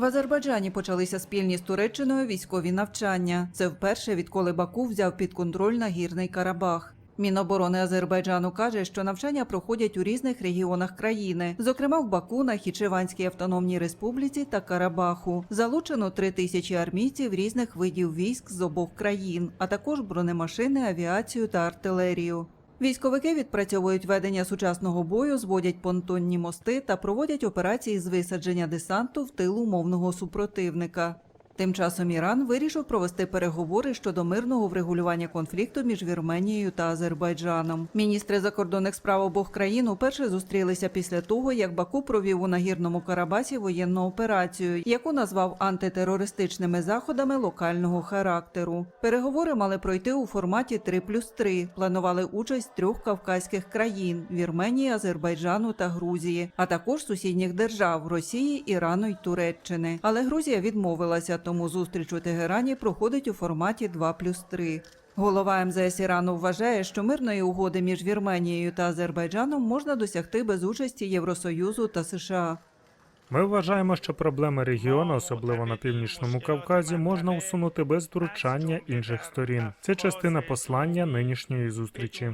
В Азербайджані почалися спільні з Туреччиною військові навчання. Це вперше, відколи Баку взяв під контроль нагірний Карабах. Міноборони Азербайджану каже, що навчання проходять у різних регіонах країни, зокрема в Баку, на Хічеванській автономній республіці та Карабаху. Залучено три тисячі армійців різних видів військ з обох країн, а також бронемашини, авіацію та артилерію. Військовики відпрацьовують ведення сучасного бою, зводять понтонні мости та проводять операції з висадження десанту в тилу мовного супротивника. Тим часом Іран вирішив провести переговори щодо мирного врегулювання конфлікту між Вірменією та Азербайджаном. Міністри закордонних справ обох країн уперше зустрілися після того, як Баку провів у нагірному Карабасі воєнну операцію, яку назвав антитерористичними заходами локального характеру. Переговори мали пройти у форматі 3 плюс 3. Планували участь трьох кавказьких країн Вірменії, Азербайджану та Грузії, а також сусідніх держав Росії, Ірану й Туреччини. Але Грузія відмовилася, тому зустріч у Тегерані проходить у форматі 2 плюс 3. Голова МЗС Ірану вважає, що мирної угоди між Вірменією та Азербайджаном можна досягти без участі Євросоюзу та США. Ми вважаємо, що проблеми регіону, особливо на північному Кавказі, можна усунути без втручання інших сторін. Це частина послання нинішньої зустрічі.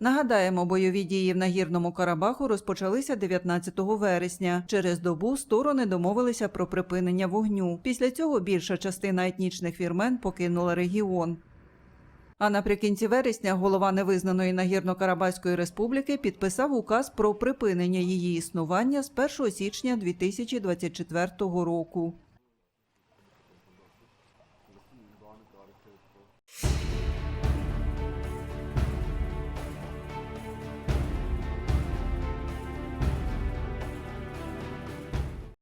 Нагадаємо, бойові дії в нагірному Карабаху розпочалися 19 вересня. Через добу сторони домовилися про припинення вогню. Після цього більша частина етнічних вірмен покинула регіон. А наприкінці вересня голова невизнаної нагірно-карабаської республіки підписав указ про припинення її існування з 1 січня 2024 року.